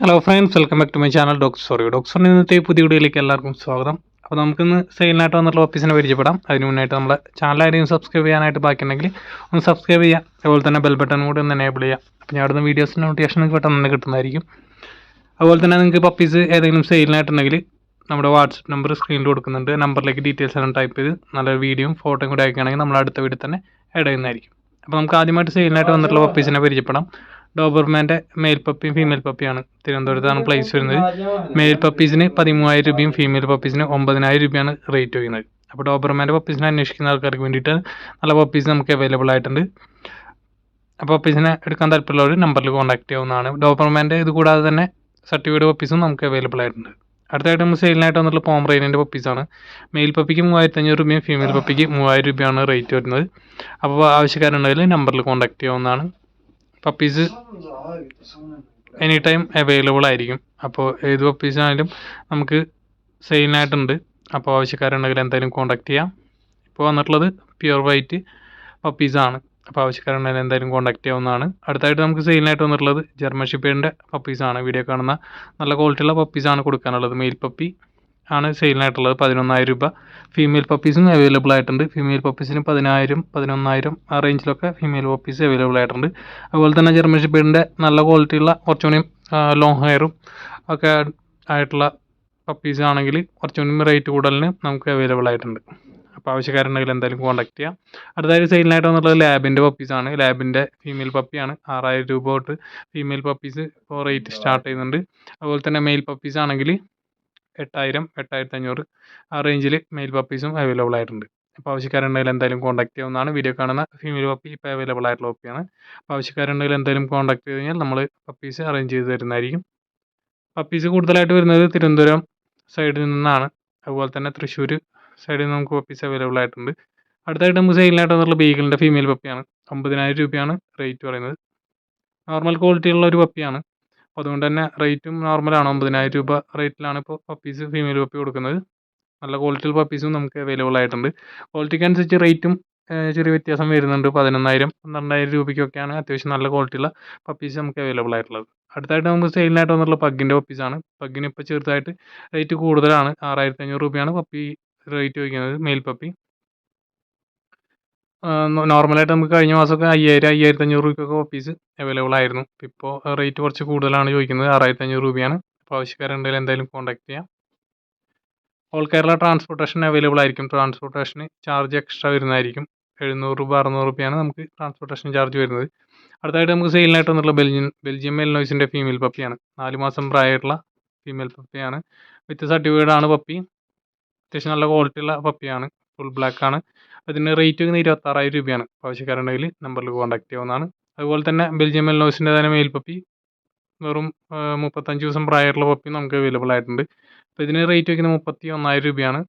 Hello friends welcome back to my channel doctor sorry doctor ഇന്നത്തെ പുതിയ വീഡിയോയിലേക്ക് എല്ലാവർക്കും സ്വാഗതം. അപ്പോൾ നമുക്കിന്ന് സെയിലിനായിട്ട് വന്നിട്ടുള്ള ഓഫീസിനെ പരിചയപ്പെടാം. അതിന് മുന്നായിട്ട് നമ്മുടെ ചാനൽ ആരെയും സബ്സ്ക്രൈബ് ചെയ്യാനായിട്ട് ബാക്കിയുണ്ടെങ്കിൽ ഒന്ന് സബ്സ്ക്രൈബ് ചെയ്യുക. അതുപോലെ തന്നെ ബെൽ ബട്ടൺ കൂടി ഒന്ന് എനേബിൾ ചെയ്യുക. അപ്പോൾ ഞാൻ അവിടുന്ന് വീഡിയോസിന്റെ നോട്ടിഫിക്കേഷൻ നിങ്ങൾക്ക് പെട്ടെന്ന് കിട്ടുന്നതായിരിക്കും. അതുപോലെ തന്നെ നിങ്ങൾക്ക് പപ്പീസ് ഏതെങ്കിലും സെയിലിനായിട്ടുണ്ടെങ്കിൽ നമ്മുടെ വാട്സപ്പ് നമ്പർ സ്ക്രീനിൽ കൊടുക്കുന്നുണ്ട്. നമ്പറിലേക്ക് ഡീറ്റെയിൽസ് എല്ലാം ടൈപ്പ് ചെയ്ത് നല്ല വീഡിയോയും ഫോട്ടോയും കൂടി അയക്കുകയാണെങ്കിൽ നമ്മൾ അടുത്ത വീഡിയോ തന്നെ ആഡ് ചെയ്യുന്നതായിരിക്കും. അപ്പോൾ നമുക്ക് ആദ്യമായിട്ട് സെയിലിനായിട്ട് വന്നിട്ടുള്ള പപ്പീസിനെ പരിചയപ്പെടാം. ഡോബർമാന്റെ മെയിൽ പപ്പിയും ഫീമെയിൽ പപ്പിയാണ് തിരുവനന്തപുരത്താണ് പ്ലേസ് വരുന്നത്. മെയിൽ പപ്പീസിന് പതിമൂവായിരം രൂപയും ഫീമെയിൽ പപ്പീസിന് ഒമ്പതിനായിരം രൂപയാണ് റേറ്റ് വരുന്നത്. അപ്പോൾ ഡോബർമാന്റെ പപ്പീസിനെ അന്വേഷിക്കുന്ന ആൾക്കാർക്ക് വേണ്ടിയിട്ട് നല്ല പപ്പീസ് നമുക്ക് അവൈലബിൾ ആയിട്ടുണ്ട്. അപ്പോൾ പപ്പീസിനെ എടുക്കാൻ താല്പര്യമുള്ളവർ നമ്പറിൽ കോൺടാക്ട് ചെയ്യാവുന്നതാണ്. ഡോബർമാന്റെ ഇത് കൂടാതെ തന്നെ സർട്ടിഫൈഡ് പപ്പീസും നമുക്ക് അവൈലബിൾ ആയിട്ടുണ്ട്. അടുത്തായിട്ട് നമ്മൾ സെയിലിനായിട്ട് വന്നിട്ടുള്ള പോംറൈനിന്റെ പപ്പീസാണ് മെയിൽ പപ്പിക്ക് മൂവായിരത്തി അഞ്ഞൂറ് രൂപയും ഫീമെയിൽ പപ്പിക്ക് മൂവായിരം രൂപയാണ് റേറ്റ് വരുന്നത്. അപ്പോൾ ആവശ്യക്കാരുണ്ടെങ്കിൽ നമ്പറിൽ കോൺടാക്ട് ചെയ്യാവുന്നതാണ്. പപ്പീസ് എനി ടൈം അവൈലബിൾ ആയിരിക്കും. അപ്പോൾ ഏത് പപ്പീസാണെങ്കിലും നമുക്ക് സെയിലിനായിട്ടുണ്ട് അപ്പോൾ ആവശ്യക്കാരുണ്ടെങ്കിൽ എന്തായാലും കോൺടാക്ട് ചെയ്യാം. ഇപ്പോൾ വന്നിട്ടുള്ളത് പ്യുവർ വൈറ്റ് പപ്പീസാണ് അപ്പോൾ ആവശ്യക്കാരുണ്ടെങ്കിൽ എന്തായാലും കോൺടാക്ട് ചെയ്യാവുന്നതാണ്. അടുത്തായിട്ട് നമുക്ക് സെയിലിനായിട്ട് വന്നിട്ടുള്ളത് ജർമ്മൻ ഷിപ്പേഡിന്റെ പപ്പീസാണ് വീഡിയോ കാണുന്ന നല്ല ക്വാളിറ്റിയുള്ള പപ്പീസാണ് കൊടുക്കാനുള്ളത്. മെയിൽ പപ്പി ആണ് സെയിലിനായിട്ടുള്ളത് പതിനൊന്നായിരം രൂപ. ഫീമെയിൽ പപ്പീസും അവൈലബിൾ ആയിട്ടുണ്ട്. ഫീമെയിൽ പപ്പീസിന് പതിനായിരം പതിനൊന്നായിരം ആ റേഞ്ചിലൊക്കെ ഫീമെയിൽ പപ്പീസ് അവൈലബിൾ ആയിട്ടുണ്ട്. അതുപോലെ തന്നെ ജർമ്മൻ ഷിപ്പേഡിന്റെ നല്ല ക്വാളിറ്റിയുള്ള കുറച്ചുകൂടി ലോങ് ഹെയറും ഒക്കെ ആയിട്ടുള്ള പപ്പീസ് ആണെങ്കിൽ കുറച്ചുകൂടി റേറ്റ് കൂടുതലിന് നമുക്ക് അവൈലബിൾ ആയിട്ടുണ്ട്. അപ്പോൾ ആവശ്യക്കാരുണ്ടെങ്കിൽ എന്തായാലും കോൺടാക്ട് ചെയ്യാം. അടുത്തായിട്ട് സെയിലിനായിട്ട് വന്നിട്ടുള്ളത് ലാബിന്റെ പപ്പീസാണ് ലാബിന്റെ ഫീമെയിൽ പപ്പിയാണ് ആറായിരം രൂപ തൊട്ട് ഫീമെയിൽ പപ്പീസ് ഇപ്പോൾ റേറ്റ് സ്റ്റാർട്ട് ചെയ്യുന്നുണ്ട്. അതുപോലെ തന്നെ മെയിൽ പപ്പീസ് ആണെങ്കിൽ എട്ടായിരം എട്ടായിരത്തി അഞ്ഞൂറ് ആ റേഞ്ചിൽ മെയിൽ പപ്പീസും അവൈലബിൾ ആയിട്ടുണ്ട്. അപ്പോൾ ആവശ്യക്കാരുണ്ടെങ്കിൽ എന്തായാലും കോൺടാക്ട് ചെയ്യാവുന്നതാണ്. വീഡിയോ കാണുന്ന ഫീമെയിൽ പപ്പി ഇപ്പോൾ അവൈലബിൾ ആയിട്ടുള്ള പപ്പിയാണ് അപ്പോൾ ആവശ്യക്കാരുണ്ടെങ്കിൽ എന്തായാലും കോൺടാക്ട് ചെയ്ത് കഴിഞ്ഞാൽ നമ്മൾ പപ്പീസ് അറേഞ്ച് ചെയ്ത് തരുന്നതായിരിക്കും. പപ്പീസ് കൂടുതലായിട്ട് വരുന്നത് തിരുവനന്തപുരം സൈഡിൽ നിന്നാണ്. അതുപോലെ തന്നെ തൃശ്ശൂർ സൈഡിൽ നിന്ന് നമുക്ക് പപ്പീസ് അവൈലബിൾ ആയിട്ടുണ്ട്. അടുത്തായിട്ട് നമുക്ക് സെയിലിനായിട്ട് വന്നിട്ടുള്ള ബീഗിളിന്റെ ഫീമെയിൽ പപ്പിയാണ് ഒമ്പതിനായിരം രൂപയാണ് റേറ്റ് പറയുന്നത്. നോർമൽ ക്വാളിറ്റിയുള്ള ഒരു പപ്പിയാണ് അപ്പോൾ അതുകൊണ്ട് തന്നെ റേറ്റും നോർമലാണ് ഒമ്പതിനായിരം രൂപ റേറ്റിലാണ് ഇപ്പോൾ പപ്പീസ് ഫീമെയിൽ പപ്പി കൊടുക്കുന്നത്. നല്ല ക്വാളിറ്റിയിൽ പപ്പീസും നമുക്ക് അവൈലബിൾ ആയിട്ടുണ്ട്. ക്വാളിറ്റിക്ക് അനുസരിച്ച് റേറ്റും ചെറിയ വ്യത്യാസം വരുന്നുണ്ട്. പതിനൊന്നായിരം പന്ത്രണ്ടായിരം രൂപയ്ക്കൊക്കെയാണ് അത്യാവശ്യം നല്ല ക്വാളിറ്റിയുള്ള പപ്പീസ് നമുക്ക് അവൈലബിൾ ആയിട്ടുള്ളത്. അടുത്തായിട്ട് നമുക്ക് സെയിലിനായിട്ട് വന്നിട്ടുള്ള പഗ്ഗിന്റെ പപ്പീസാണ് പഗ്ഗിന് ഇപ്പോൾ ചെറുതായിട്ട് റേറ്റ് കൂടുതലാണ്. ആറായിരത്തി അഞ്ഞൂറ് രൂപയാണ് പപ്പി റേറ്റ് വയ്ക്കുന്നത് മെയിൽ പപ്പി നോർമലായിട്ട് നമുക്ക് കഴിഞ്ഞ മാസമൊക്കെ അയ്യായിരം അയ്യായിരത്തി അഞ്ഞൂറ് രൂപയ്ക്കൊക്കെ ഓഫീസ് അവൈലബിൾ ആയിരുന്നു. ഇപ്പോൾ റേറ്റ് കുറച്ച് കൂടുതലാണ് ചോദിക്കുന്നത്. ആറായിരത്തി അഞ്ഞൂറ് രൂപയാണ് അപ്പോൾ ആവശ്യക്കാരുണ്ടെങ്കിൽ എന്തായാലും കോൺടാക്ട് ചെയ്യാം. ഓൾ കേരള ട്രാൻസ്പോർട്ടേഷൻ അവൈലബിൾ ആയിരിക്കും. ട്രാൻസ്പോർട്ടേഷന് ചാർജ് എക്സ്ട്രാ വരുന്നതായിരിക്കും. എഴുന്നൂറ് രൂപ അറുന്നൂറ് രൂപയാണ് നമുക്ക് ട്രാൻസ്പോർട്ടേഷൻ ചാർജ് വരുന്നത്. അടുത്തായിട്ട് നമുക്ക് സെയിലിനായിട്ട് വന്നിട്ടുള്ള ബെൽജിയൻ ബെൽജിയം മെൽനോയ്സിന്റെ ഫീമെയിൽ പപ്പിയാണ് നാല് മാസം പ്രായമായിട്ടുള്ള ഫീമെയിൽ പപ്പിയാണ് വിത്ത് സർട്ടിഫൈഡ് ആണ് പപ്പി അത്യാവശ്യം നല്ല ക്വാളിറ്റി ഉള്ള പപ്പിയാണ് ഫുൾ ബ്ലാക്ക് ആണ്. അതിന് റേറ്റ് വരുന്നത് ഇരുപത്താറായിരം രൂപയാണ്. ആവശ്യക്കാരുണ്ടെങ്കിൽ നമ്പറിൽ കോൺടാക്ട് ചെയ്യാവുന്നതാണ്. അതുപോലെ തന്നെ ബെൽജിയം മെൽനോസിന്റെ തന്നെ മെയിൽ പപ്പി വെറും മുപ്പത്തഞ്ച് ദിവസം പ്രായമായിട്ടുള്ള പപ്പി നമുക്ക് അവൈലബിൾ ആയിട്ടുണ്ട്. അപ്പോൾ ഇതിന് റേറ്റ് വയ്ക്കുന്നത് മുപ്പത്തി ഒന്നായിരം രൂപയാണ്.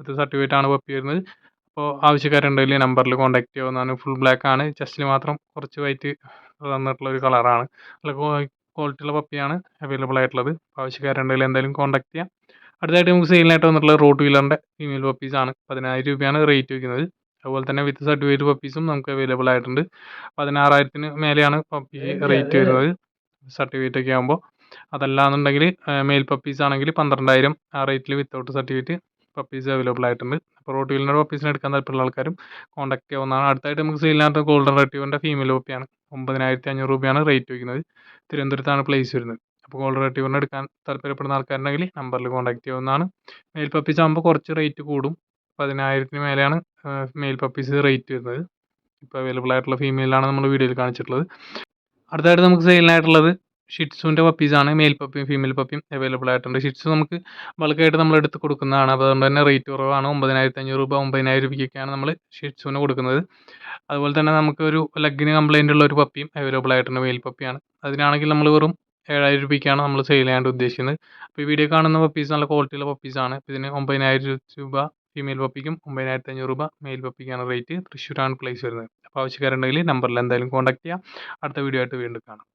അത് സർട്ടിഫിക്കറ്റ് ആണ് പപ്പി വരുന്നത്. അപ്പോൾ ആവശ്യക്കാരുണ്ടെങ്കിൽ നമ്പറിൽ കോൺടാക്ട് ചെയ്യാവുന്നതാണ്. ഫുൾ ബ്ലാക്ക് ആണ്. ചെസ്റ്റിൽ മാത്രം കുറച്ച് വൈറ്റ് തന്നിട്ടുള്ള ഒരു കളറാണ് നല്ല ക്വാളിറ്റിയുള്ള പപ്പിയാണ് അവൈലബിൾ ആയിട്ടുള്ളത്. ആവശ്യക്കാരുണ്ടെങ്കിൽ എന്തായാലും കോൺടാക്ട് ചെയ്യാം. അടുത്തായിട്ട് നമുക്ക് സെയിലിനായിട്ട് വന്നിട്ടുള്ള റോഡ് വീലറിന്റെ ഫീമെയിൽ പപ്പീസാണ് പതിനായിരം രൂപയാണ് റേറ്റ് വയ്ക്കുന്നത് അതുപോലെ തന്നെ വിത്ത് സർട്ടിഫിക്കറ്റ് പപ്പീസും നമുക്ക് അവൈലബിൾ ആയിട്ടുണ്ട്. പതിനാറായിരത്തിന് മേലെയാണ് പപ്പി റേറ്റ് വരുന്നത്. സർട്ടിഫിക്കറ്റ് ഒക്കെ ആകുമ്പോൾ അതല്ലാന്നുണ്ടെങ്കിൽ മെയിൽ പപ്പീസ് ആണെങ്കിൽ പന്ത്രണ്ടായിരം ആ റേറ്റിൽ വിത്തൗട്ട് സർട്ടിഫിക്കറ്റ് പപ്പീസ് അവൈലബിൾ ആയിട്ടുണ്ട്. അപ്പോൾ റോഡ് വീലിന്റെ പപ്പീസിനെ എടുക്കാൻ താല്പര്യമുള്ള ആൾക്കാരും കോൺടാക്ട് ചെയ്യാവുന്നതാണ്. അടുത്തായിട്ട് നമുക്ക് സെയിലിനകത്ത് ഗോൾഡൻ റെറ്റീവിന്റെ ഫീമെയിൽ പപ്പിയാണ് ഒമ്പതിനായിരത്തി അഞ്ഞൂറ് രൂപയാണ് റേറ്റ് വയ്ക്കുന്നത് തിരുവനന്തപുരത്താണ് പ്ലേസ് വരുന്നത്. അപ്പോൾ ഗോൾഡൻ റെറ്റീവറിനെ എടുക്കാൻ താല്പര്യപ്പെടുന്ന ആൾക്കാരുണ്ടെങ്കിൽ നമ്പറിൽ കോൺടാക്ട് ചെയ്യാവുന്നതാണ്. മെയിൽ പപ്പീസ് ആകുമ്പോൾ കുറച്ച് റേറ്റ് കൂടും. പതിനായിരത്തിന് മേലെയാണ് മെയിൽ പപ്പീസ് റേറ്റ് വരുന്നത്. ഇപ്പോൾ അവൈലബിൾ ആയിട്ടുള്ള ഫീമെയിലാണ് നമ്മൾ വീഡിയോയിൽ കാണിച്ചിട്ടുള്ളത്. അടുത്തായിട്ട് നമുക്ക് സെയിലിനായിട്ടുള്ളത് ഷിറ്റ്സുവിന്റെ പപ്പീസാണ് മെയിൽ പപ്പിയും ഫീമെയിൽ പപ്പിയും അവൈലബിൾ ആയിട്ടുണ്ട്. ഷിറ്റ്സ് നമുക്ക് ബൾക്കായിട്ട് നമ്മൾ എടുത്ത് കൊടുക്കുന്നതാണ്. അപ്പോൾ അതുകൊണ്ട് തന്നെ റേറ്റ് കുറവാണ്. ഒമ്പതിനായിരത്തി അഞ്ഞൂറ് രൂപ ഒമ്പതിനായിരം രൂപയ്ക്കൊക്കെയാണ് നമ്മൾ ഷിറ്റ്സുവിന് കൊടുക്കുന്നത്. അതുപോലെ തന്നെ നമുക്ക് ഒരു ലെഗിന് കംപ്ലൈന്റ് ഉള്ള ഒരു പപ്പിയും അവൈലബിൾ ആയിട്ടുണ്ട് മെയിൽ പപ്പിയാണ് അതിനാണെങ്കിൽ നമ്മൾ വെറും ഏഴായിരം രൂപയ്ക്കാണ് നമ്മൾ സെയിൽ ചെയ്യാണ്ട് ഉദ്ദേശിക്കുന്നത്. അപ്പോൾ ഈ വീഡിയോ കാണുന്ന പപ്പീസ് നല്ല ക്വാളിറ്റിയുള്ള പപ്പീസാണ് ഇതിന് ഒമ്പതിനായിരം രൂപ ഫീമെയിൽ പപ്പിക്കും ഒമ്പതിനായിരത്തി അഞ്ഞൂറ് രൂപ മെയിൽ പപ്പിക്കാണ് റേറ്റ് തൃശ്ശൂരാണ് പ്ലേസ് വരുന്നത്. അപ്പോൾ ആവശ്യക്കാരുണ്ടെങ്കിൽ നമ്പറിൽ എന്തായാലും കോൺടാക്ട് ചെയ്യാം. അടുത്ത വീഡിയോ ആയിട്ട് വീണ്ടും കാണാം.